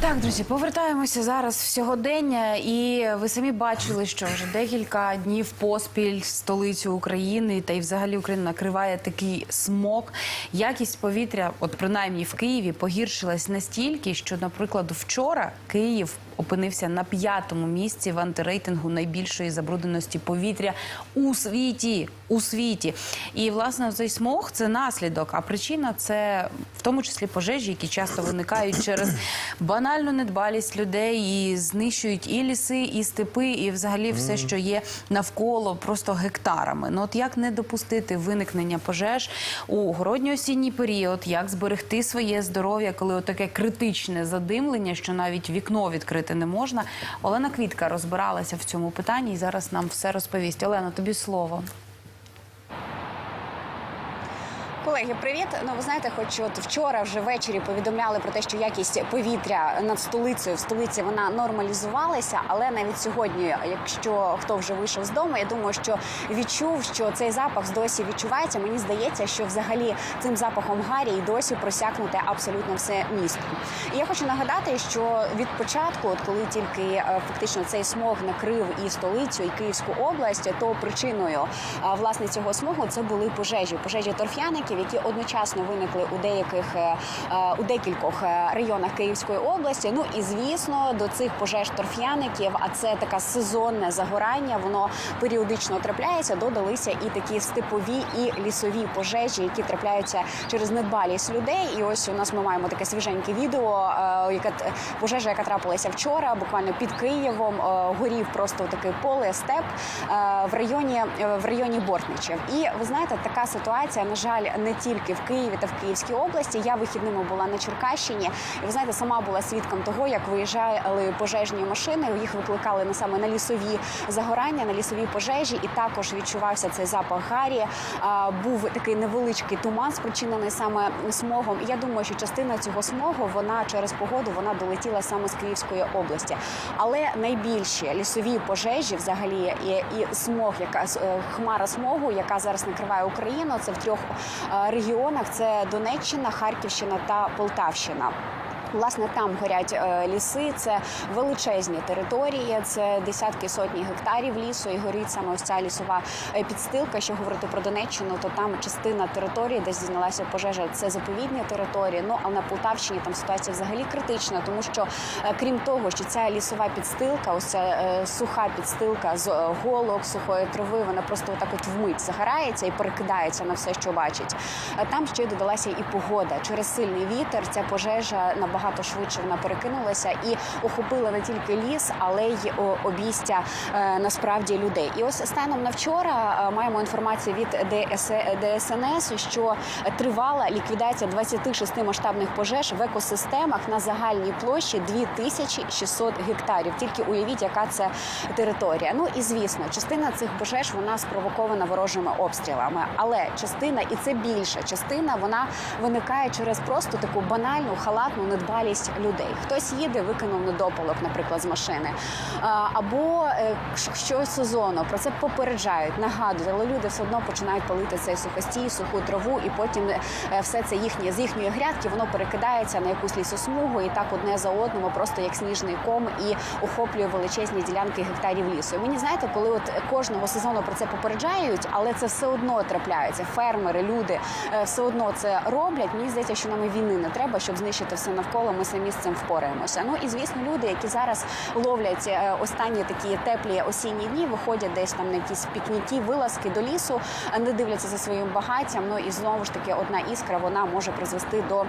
Так, друзі, повертаємося зараз в сьогодення, і ви самі бачили, що вже декілька днів поспіль столицю України та й взагалі Україна накриває такий смог. Якість повітря, от принаймні в Києві, погіршилась настільки, що, наприклад, вчора Київ опинився на п'ятому місці в антирейтингу найбільшої забрудненості повітря у світі. У світі. І власне цей смог це наслідок. А причина це в тому числі пожежі, які часто виникають через банальну недбалість людей і знищують і ліси, і степи, і взагалі все, що є навколо, просто гектарами. Ну от як не допустити виникнення пожеж у городньо-осінній період, як зберегти своє здоров'я, коли отаке критичне задимлення, що навіть вікно відкрити не можна. Олена Квітка розбиралася в цьому питанні і зараз нам все розповість. Олена, тобі слово. Колеги, привіт. Ну ви знаєте, хоч от вчора вже ввечері повідомляли про те, що якість повітря над столицею в столиці вона нормалізувалася. Але навіть сьогодні, якщо хто вже вийшов з дому, я думаю, що відчув, що цей запах досі відчувається. Мені здається, що взагалі цим запахом гарі і досі просякнуте абсолютно все місто. І я хочу нагадати, що від початку, от коли тільки е, фактично цей смог накрив і столицю, і Київську область, то причиною власне цього смогу це були пожежі, пожежі торф'яників, які одночасно виникли у деяких е, е, у декількох е, районах Київської області. Ну і звісно, до цих пожеж торф'яників, а це таке сезонне загорання, воно періодично трапляється. Додалися і такі степові і лісові пожежі, які трапляються через недбалість людей. І ось у нас ми маємо таке свіженьке відео, яка пожежа, яка трапилася вчора, буквально під Києвом, горів просто таке поле, степ в районі в районі Бортничів. І ви знаєте, така ситуація, на жаль, не тільки в Києві та в Київській області. Я вихідними була на Черкащині, і ви знаєте, сама була свідком того, як виїжджали пожежні машини. Їх викликали на саме на лісові загорання, на лісові пожежі, і також відчувався цей запах гарі. Був такий невеличкий туман, спричинений саме смогом. І я думаю, що частина цього смогу вона через погоду вона долетіла саме з Київської області. Але найбільші лісові пожежі, взагалі, і, і смог, яка е, хмара смогу, яка зараз накриває Україну, це в трьох регіонах: це Донеччина, Харківщина та Полтавщина. Власне, там горять е, ліси, це величезні території, це десятки сотні гектарів лісу. І горить саме ось ця лісова е, підстилка. Якщо говорити про Донеччину, то там частина території, де зізналася пожежа, це заповідні території. Ну а на Полтавщині там ситуація взагалі критична, тому що е, крім того, що ця лісова підстилка, ось ця суха підстилка з голок, сухої трави, вона просто отак от вмить загорається і перекидається на все, що бачить. Там ще й додалася і погода. Через сильний вітер ця пожежа набагато швидше вона перекинулася і охопила не тільки ліс, але й обійстя е, насправді людей. І ось станом на вчора е, маємо інформацію від ДС, ДСНС, що тривала ліквідація 26 масштабних пожеж в екосистемах на загальній площі 2600 гектарів. Тільки уявіть, яка це територія. Ну і звісно, частина цих пожеж вона спровокована ворожими обстрілами, але частина, і це більша частина, вона виникає через просто таку банальну халатну недбалість людей. Хтось їде, викинув недопалок, наприклад, з машини, або е, щось сезонно про це попереджають, нагадують, але люди все одно починають палити цей сухостій, суху траву, і потім е, все це їхнє з їхньої грядки воно перекидається на якусь лісосмугу, і так одне за одному, просто як сніжний ком, і охоплює величезні ділянки гектарів лісу. І мені знаєте, коли от кожного сезону про це попереджають, але це все одно трапляється. Фермери, люди е, все одно це роблять. Мені здається, що нам і війни не треба, щоб знищити все навколо. Ми самі з цим впораємося. Ну і звісно, люди, які зараз ловлять е, останні такі теплі осінні дні, виходять десь там на якісь пікніки, вилазки до лісу, не дивляться за своїм багаттям. Ну і знову ж таки, одна іскра вона може призвести до.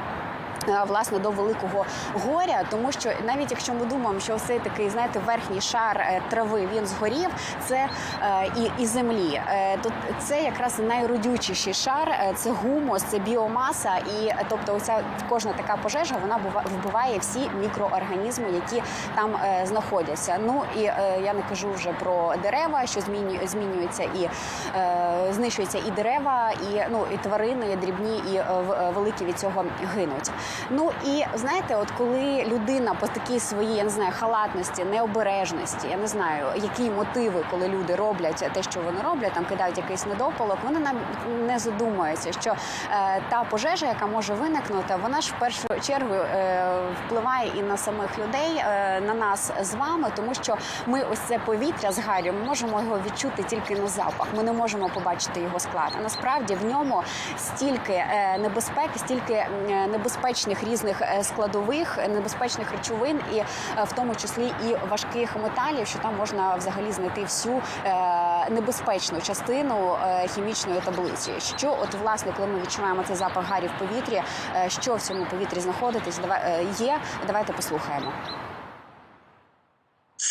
Е, Власне до великого горя, тому що навіть якщо ми думаємо, що цей такий, знаєте, верхній шар е, трави він згорів, це е, і, і землі. Е, то це якраз найродючіший шар, е, це гумус, це біомаса, і тобто, оця кожна така пожежа вона вбиває всі мікроорганізми, які там е, знаходяться. Ну і е, я не кажу вже про дерева, що змінює змінюються і е, знищуються і дерева, і ну і тварини, і дрібні, і е, великі від цього гинуть. Ну і знаєте, от коли людина по такій своїй, я не знаю, халатності, необережності, я не знаю, які мотиви, коли люди роблять те, що вони роблять, там кидають якийсь недопалок, вони нам не задумуються, що е, та пожежа, яка може виникнути, вона ж в першу чергу е, впливає і на самих людей, е, на нас з вами, тому що ми ось це повітря з гарю, ми можемо його відчути тільки на запах. Ми не можемо побачити його склад. А насправді в ньому стільки е, небезпеки, стільки е, небезпечних різних е, складових, небезпечних речовин, і е, в тому числі і важких металів, що там можна взагалі знайти всю е, небезпечну частину хімічної таблиці. Що от власне, коли ми відчуваємо цей запах гарі в повітрі, що в цьому повітрі знаходитись, є. Давайте послухаємо.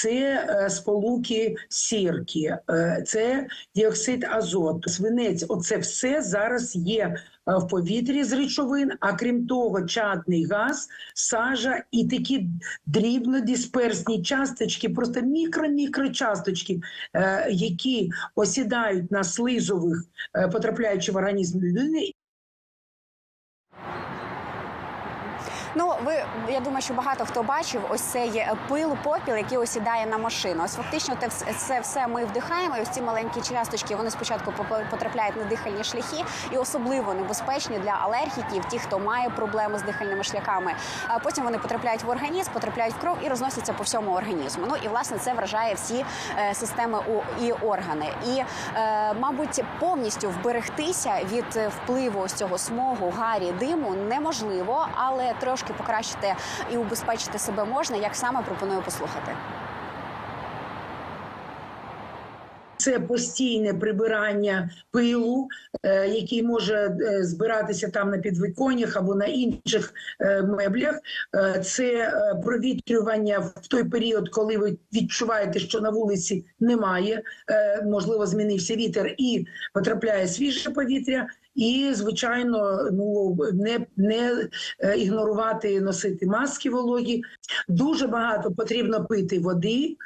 Це е, сполуки сірки, е, це діоксид азоту, свинець. Оце все зараз є е, в повітрі з речовин. А крім того, чадний газ, сажа і такі дрібнодисперсні часточки, просто мікро-мікрочасточки, які осідають на слизових, потрапляючи в організм людини, Ну, ви я думаю, що багато хто бачив ось цей пил, попіл, який осідає на машину. Ось фактично, вс- це все ми вдихаємо. І ось ці маленькі часточки вони спочатку потрапляють на дихальні шляхи, і особливо небезпечні для алергіків, ті, хто має проблеми з дихальними шляхами. А потім вони потрапляють в організм, потрапляють в кров і розносяться по всьому організму. Ну і власне це вражає всі е, системи і органи. І, е, мабуть, повністю вберегтися від е, впливу ось цього смогу, гарі, диму неможливо, але трошки покращити і убезпечити себе можна. Як саме пропоную послухати. Це постійне прибирання пилу, е, який може е, збиратися там на підвіконнях або на інших е, меблях. Це провітрювання в той період, коли ви відчуваєте, що на вулиці немає, можливо, змінився вітер і потрапляє свіже повітря. І звичайно, ну не, не ігнорувати, носити маски вологі. Дуже багато потрібно пити води,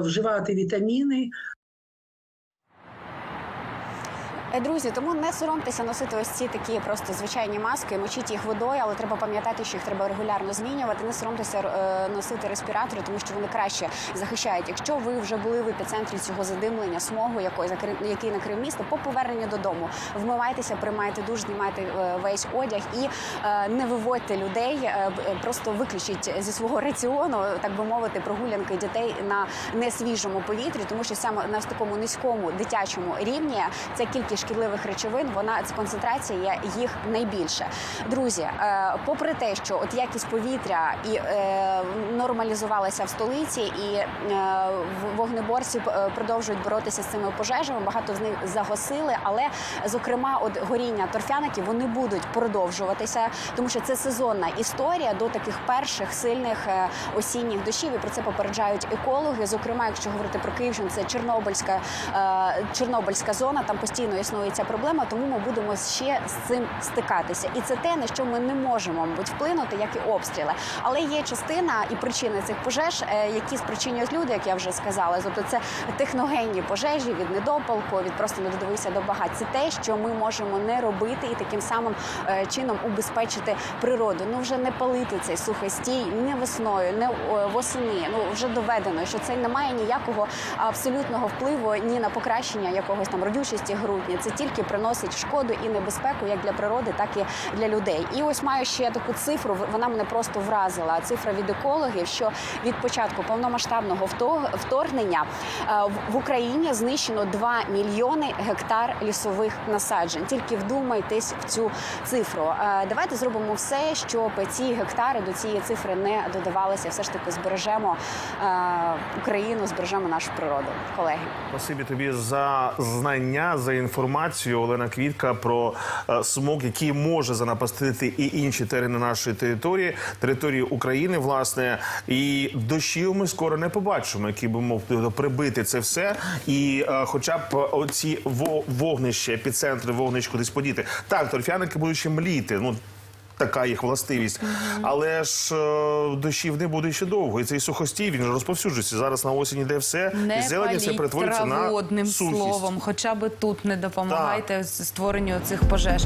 вживати вітаміни. Е, Друзі, тому не соромтеся носити ось ці такі просто звичайні маски, мочіть їх водою, але треба пам'ятати, що їх треба регулярно змінювати. Не соромтеся е, носити респіратори, тому що вони краще захищають. Якщо ви вже були в епіцентрі цього задимлення, смогу, закри- який накрив місто, по поверненню додому вмивайтеся, приймайте душ, знімайте е, весь одяг і не виводьте людей. Просто виключіть зі свого раціону, так би мовити, прогулянки дітей на несвіжому повітрі, тому що саме на такому низькому дитячому рівні ця кількість шкідливих речовин, вона концентрація їх найбільше. Друзі, е, попри те, що от якість повітря і е, нормалізувалася в столиці, і е, вогнеборці продовжують боротися з цими пожежами. Багато з них загасили, але зокрема, от горіння торфяників вони будуть продовжуватися, тому що це сезонна історія до таких перших сильних осінніх дощів. І про це попереджають екологи. Зокрема, якщо говорити про Київщину, це Чорнобильська Чорнобильська зона. Там постійно існує ця проблема, тому ми будемо ще з цим стикатися. І це те, на що ми не можемо мабуть вплинути, як і обстріли. Але є частина і причини цих пожеж, е, які спричинюють люди, як я вже сказала. Тобто це техногенні пожежі від недопалку, від просто не додивися до багать. Це те, що ми можемо не робити і таким самим е, чином убезпечити природу. Ну вже не палити цей сухостій не весною, не восени. Ну вже доведено, що це не має ніякого абсолютного впливу ні на покращення якогось там родючості грудня. Це тільки приносить шкоду і небезпеку як для природи, так і для людей. І ось маю ще таку цифру. Вона мене просто вразила. Цифра від екологів, що від початку повномасштабного вторгнення е, в- в Україні знищено 2 мільйони гектар лісових насаджень. Тільки вдумайтесь в цю цифру. Е, Давайте зробимо все, щоб ці гектари до цієї цифри не додавалися. Все ж таки збережемо е, Україну, збережемо нашу природу, колеги. Спасибі тобі за знання, за інформацію. Олена Квітка про е, смог, який може занапастити і інші терени нашої території, території України, власне. І дощів ми скоро не побачимо, які би мов прибити це все. І е, хоча б оці во- вогнища, епіцентри вогнищ кудись подіти. Так, торфяники будуть ще мліти. Ну така їх властивість. Але ж е, дощів не буде ще довго. І цей сухостій він розповсюджується. Зараз на осінь іде все, і Не зелені все перетворюється на одним словом, хоча би тут не допомагайте створенню цих пожеж.